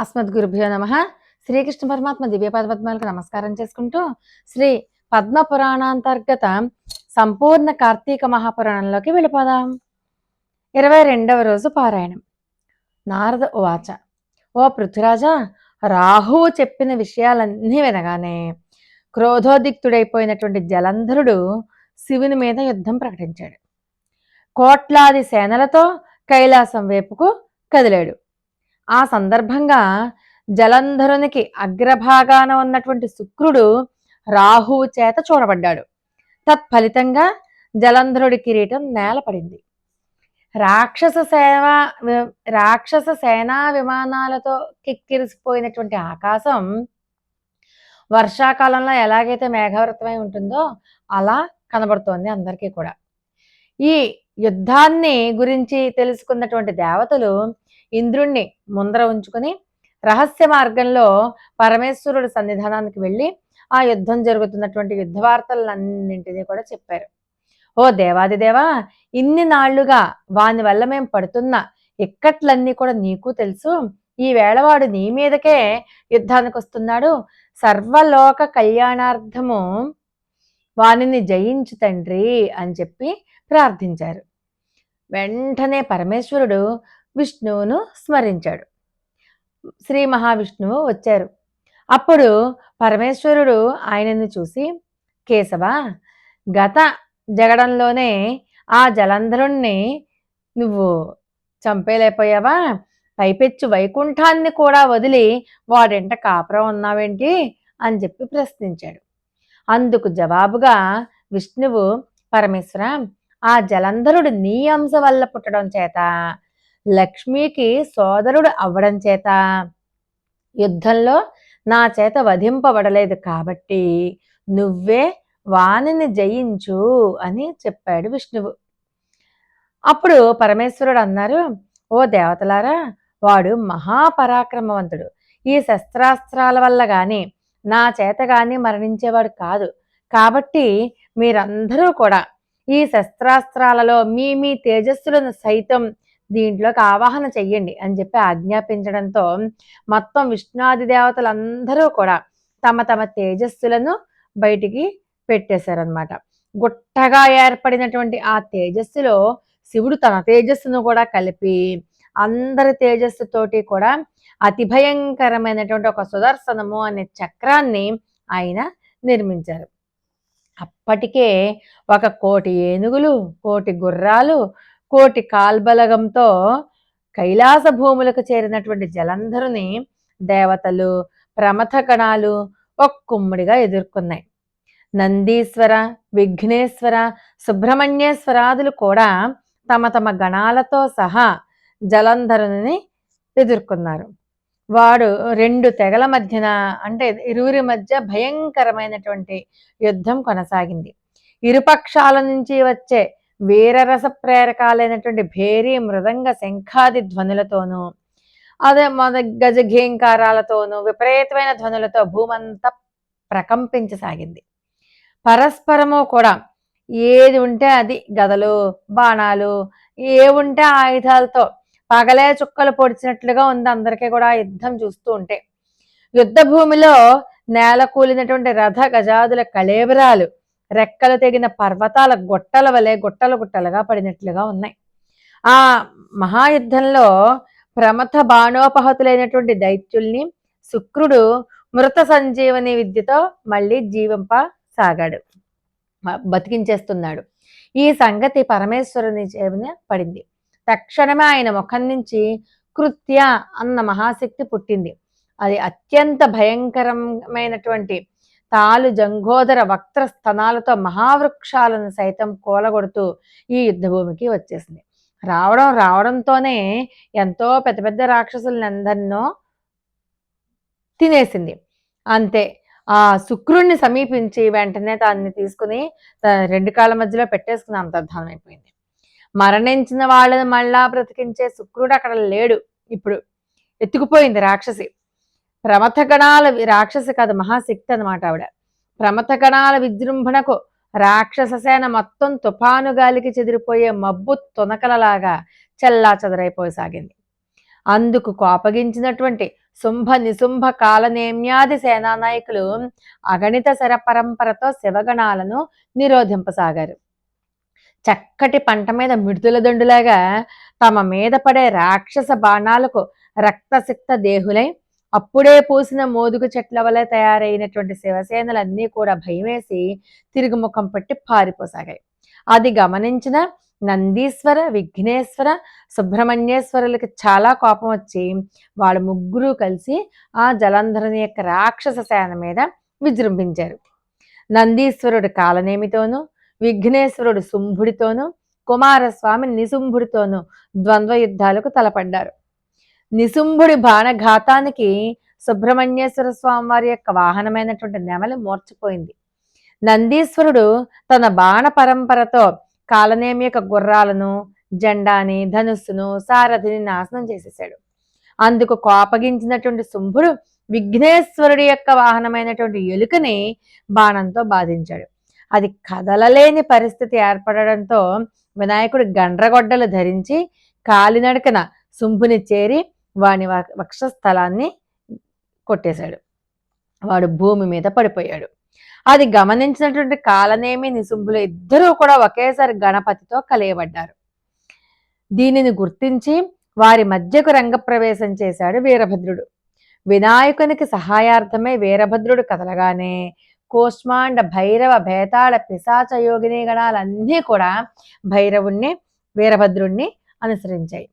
అస్మద్గురుభ్యో నమ. శ్రీకృష్ణ పరమాత్మ దివ్య పద్మాలకు నమస్కారం చేసుకుంటూ శ్రీ పద్మ పురాణాంతర్గత సంపూర్ణ కార్తీక మహాపురాణంలోకి వెళ్ళిపోదాం. ఇరవై రెండవ రోజు పారాయణం. నారద ఉవాచ. ఓ పృథ్వరాజా రాహువు చెప్పిన విషయాలన్నీ వినగానే క్రోధోదిక్తుడైపోయినటువంటి జలంధరుడు శివుని మీద యుద్ధం ప్రకటించాడు. కోట్లాది సేనలతో కైలాసం వైపుకు కదిలాడు. ఆ సందర్భంగా జలంధరునికి అగ్రభాగాన ఉన్నటువంటి శుక్రుడు రాహువు చేత చూడబడ్డాడు. తత్ఫలితంగా జలంధరుడి కిరీటం నేలపడింది. రాక్షస సేవ రాక్షస సేనా విమానాలతో కిక్కిరిసిపోయినటువంటి ఆకాశం వర్షాకాలంలో ఎలాగైతే మేఘావృతమై ఉంటుందో అలా కనబడుతోంది అందరికీ కూడా. ఈ యుద్ధాన్ని గురించి తెలుసుకున్నటువంటి దేవతలు ఇంద్రుణ్ణి ముందర ఉంచుకుని రహస్య మార్గంలో పరమేశ్వరుడు సన్నిధానానికి వెళ్ళి ఆ యుద్ధం జరుగుతున్నటువంటి యుద్ధ వార్తలన్నింటినీ కూడా చెప్పారు. ఓ దేవాదిదేవా ఇన్ని నాళ్ళుగా వాని వల్ల మేము పడుతున్న ఇక్కట్లన్నీ కూడా నీకు తెలుసు. ఈ వేళవాడు నీ మీదకే యుద్ధానికి వస్తున్నాడు. సర్వలోక కళ్యాణార్థము వానిని జయించు తండ్రి అని చెప్పి ప్రార్థించారు. వెంటనే పరమేశ్వరుడు విష్ణువును స్మరించాడు. శ్రీ మహావిష్ణువు వచ్చారు. అప్పుడు పరమేశ్వరుడు ఆయనను చూసి కేశవ గత జగడంలోనే ఆ జలంధరుణ్ణి నువ్వు చంపేలేకపోయావా? పైపెచ్చు వైకుంఠాన్ని కూడా వదిలి వాడెంట కాపురం ఉన్నావేంటి? అని చెప్పి ప్రశ్నించాడు. అందుకు జవాబుగా విష్ణువు పరమేశ్వర ఆ జలంధరుడు నీ అంశ వల్ల పుట్టడం చేత లక్ష్మికి సోదరుడు అవ్వడం చేత యుద్ధంలో నా చేత వధింపబడలేదు కాబట్టి నువ్వే వాణిని జయించు అని చెప్పాడు విష్ణువు. అప్పుడు పరమేశ్వరుడు అన్నారు ఓ దేవతలారా వాడు మహాపరాక్రమవంతుడు. ఈ శస్త్రాస్త్రాల వల్ల గాని నా చేత గాని మరణించేవాడు కాదు. కాబట్టి మీరందరూ కూడా ఈ శస్త్రాస్త్రాలలో మీ మీ తేజస్సులను సైతం దీంట్లోకి ఆవాహన చెయ్యండి అని చెప్పి ఆజ్ఞాపించడంతో మొత్తం విష్ణువాది దేవతలందరూ కూడా తమ తమ తేజస్సులను బయటికి పెట్టేశారనమాట గుట్టగా ఏర్పడినటువంటి ఆ తేజస్సులో శివుడు తన తేజస్సును కూడా కలిపి అందరి తేజస్సుతోటి కూడా అతి భయంకరమైనటువంటి ఒక సుదర్శనము అనే చక్రాన్ని ఆయన నిర్మించారు. అప్పటికే ఒక కోటి ఏనుగులు కోటి గుర్రాలు కోటి కాల్బలగంతో కైలాస భూములకు చేరినటువంటి జలంధరుని దేవతలు ప్రమథ కణాలు ఒక్కుమ్ముడిగా ఎదుర్కొన్నాయి. నందీశ్వర విఘ్నేశ్వర సుబ్రహ్మణ్యేశ్వరాదులు కూడా తమ తమ గణాలతో సహా జలంధరుని ఎదుర్కొన్నారు. వాడు రెండు తెగల మధ్యన అంటే ఇరువురి మధ్య భయంకరమైనటువంటి యుద్ధం కొనసాగింది. ఇరుపక్షాల నుంచి వచ్చే వీరరస ప్రేరకాలైనటువంటి భేరీ మృదంగ శంఖాది ధ్వనులతోనూ అదే మన గజఘీంకారాలతోనూ విపరీతమైన ధ్వనులతో భూమంతా ప్రకంపించసాగింది. పరస్పరము కూడా ఏది ఉంటే అది గదలు బాణాలు ఏ ఉంటే ఆయుధాలతో పగలే చుక్కలు పొడిచినట్లుగా ఉంది అందరికీ కూడా యుద్ధం చూస్తూ ఉంటే. యుద్ధ భూమిలో నేల కూలినటువంటి రథ గజాదుల కళేబరాలు రెక్కలు తెగిన పర్వతాల గొట్టల వలె గుట్టలు గుట్టలుగా పడినట్లుగా ఉన్నాయి. ఆ మహాయుద్ధంలో ప్రమథ బాణోపహతులైనటువంటి దైత్యుల్ని శుక్రుడు మృత సంజీవని విద్యతో మళ్ళీ జీవింప సాగాడు. బతికించేస్తున్నాడు. ఈ సంగతి పరమేశ్వరుని చేసిన పడింది. తక్షణమే ఆయన ముఖం నుంచి కృత్య అన్న మహాశక్తి పుట్టింది. అది అత్యంత భయంకరమైనటువంటి తాలు జంఘోదర వక్ర స్థనాలతో మహావృక్షాలను సైతం కూలగొడుతూ ఈ యుద్ధభూమికి వచ్చేసింది. రావడం రావడంతోనే ఎంతో పెద్ద పెద్ద రాక్షసులందరినో తినేసింది. అంతే ఆ శుక్రుణ్ణి సమీపించి వెంటనే దాన్ని తీసుకుని రెండు కాళ్ళ మధ్యలో పెట్టేసుకుని అంతర్ధానం అయిపోయింది. మరణించిన వాళ్ళని మళ్ళా బ్రతికించే శుక్రుడు అక్కడ లేడు. ఇప్పుడు ఎత్తుకుపోయింది రాక్షసి. ప్రమథగణాల రాక్షసి కాదు మహాశక్తి అనమాట ఆవిడ. ప్రమథగణాల విజృంభణకు రాక్షస సేన మొత్తం తుఫాను గాలికి చెదిరిపోయే మబ్బు తునకలలాగా చెల్లా చెదరైపోసాగింది అందుకు కోపగించినటువంటి శుంభ నిశుంభ కాలనేమ్యాది సేనా నాయకులు అగణిత శర పరంపరతో శివగణాలను నిరోధింపసాగారు. చక్కటి పంట మీద మిడుతుల దండులాగా తమ మీద పడే రాక్షస బాణాలకు రక్తసిక్త దేహులై అప్పుడే పూసిన మోదుగు చెట్ల వల్ల తయారైనటువంటి శివసేనలన్నీ కూడా భయమేసి తిరుగుముఖం పట్టి పారిపోసాగాయి. అది గమనించిన నందీశ్వర విఘ్నేశ్వర సుబ్రహ్మణ్యేశ్వరులకి చాలా కోపం వచ్చి వాళ్ళు ముగ్గురు కలిసి ఆ జలంధరుని యొక్క రాక్షస సేన మీద విజృంభించారు. నందీశ్వరుడు కాలనేమితోనూ విఘ్నేశ్వరుడు శుంభుడితోనూ కుమారస్వామి నిశుంభుడితోనూ ద్వంద్వ యుద్ధాలకు తలపడ్డారు. నిశుంభుడి బాణఘాతానికి సుబ్రహ్మణ్యేశ్వర స్వామి వారి యొక్క వాహనమైనటువంటి నెమలి మూర్చిపోయింది. నందీశ్వరుడు తన బాణ పరంపరతో కాలనేమి యొక్క గుర్రాలను జెండాని ధనుస్సును సారథిని నాశనం చేసేసాడు. అందుకు కోపగించినటువంటి శుంభుడు విఘ్నేశ్వరుడి యొక్క వాహనమైనటువంటి ఎలుకని బాణంతో బాధించాడు. అది కదలలేని పరిస్థితి ఏర్పడడంతో వినాయకుడు గండ్రగొడ్డలు ధరించి కాలినడకన శుంభుని చేరి వాని వక్షస్థలాన్ని కొట్టేశాడు. వాడు భూమి మీద పడిపోయాడు. అది గమనించినటువంటి కాలనేమి నిశుంభులు ఇద్దరూ కూడా ఒకేసారి గణపతితో కలియబడ్డారు. దీనిని గుర్తించి వారి మధ్యకు రంగప్రవేశం చేశాడు వీరభద్రుడు. వినాయకునికి సహాయార్థమై వీరభద్రుడు కదలగానే కోష్మాండ భైరవ భేతాళ పిశాచ యోగిని గణాలన్నీ కూడా భైరవుణ్ణి వీరభద్రుణ్ణి అనుసరించాయి.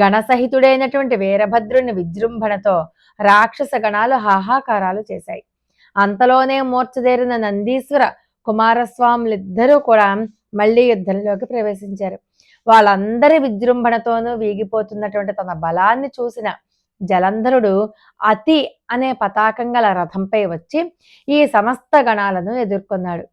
గణసహితుడైనటువంటి వీరభద్రుని విజృంభణతో రాక్షస గణాలు హాహాకారాలు చేశాయి. అంతలోనే మూర్చదేరిన నందీశ్వర కుమారస్వాములిద్దరూ కూడా మళ్ళీ యుద్ధంలోకి ప్రవేశించారు. వాళ్ళందరి విజృంభణతోనూ వీగిపోతున్నటువంటి తన బలాన్ని చూసిన జలంధరుడు అతి అనే పతాకం గల రథంపై వచ్చి ఈ సమస్త గణాలను ఎదుర్కొన్నాడు.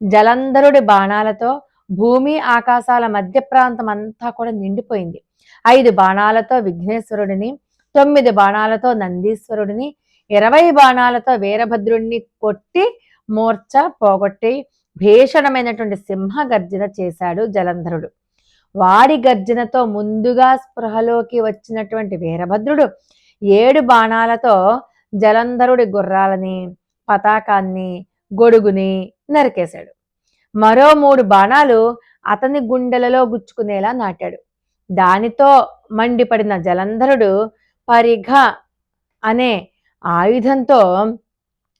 జలంధరుడి బాణాలతో భూమి ఆకాశాల మధ్య ప్రాంతం అంతా కూడా నిండిపోయింది. ఐదు బాణాలతో విఘ్నేశ్వరుడిని తొమ్మిది బాణాలతో నందీశ్వరుడిని ఇరవై బాణాలతో వీరభద్రుడిని కొట్టి మూర్చ పోగొట్టి భీషణమైనటువంటి సింహ గర్జన చేశాడు జలంధరుడు. వాడి గర్జనతో ముందుగా స్పృహలోకి వచ్చినటువంటి వీరభద్రుడు ఏడు బాణాలతో జలంధరుడి గుర్రాలని పతాకాన్ని గొడుగుని నరికేశాడు. మరో మూడు బాణాలు అతని గుండెలలో గుచ్చుకునేలా నాటాడు. దానితో మండిపడిన జలంధరుడు పరిఘ అనే ఆయుధంతో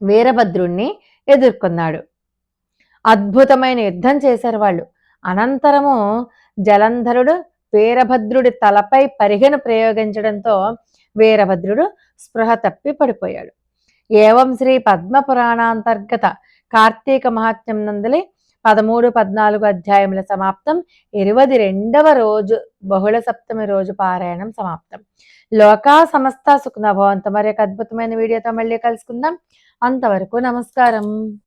వీరభద్రుణ్ణి ఎదుర్కొన్నాడు. అద్భుతమైన యుద్ధం చేశారు వాళ్ళు. అనంతరము జలంధరుడు వీరభద్రుడి తలపై పరిగెను ప్రయోగించడంతో వీరభద్రుడు స్పృహ తప్పి పడిపోయాడు. ఏవం శ్రీ పద్మ పురాణాంతర్గత కార్తీక మహాత్మ్యం నందలి పదమూడు పద్నాలుగు అధ్యాయముల సమాప్తం. ఇరవై రెండవ రోజు బహుళ సప్తమి రోజు పారాయణం సమాప్తం. లోకా సమస్త సుఖనభవంత మరి అద్భుతమైన వీడియోతో మళ్ళీ కలుసుకుందాం. అంతవరకు నమస్కారం.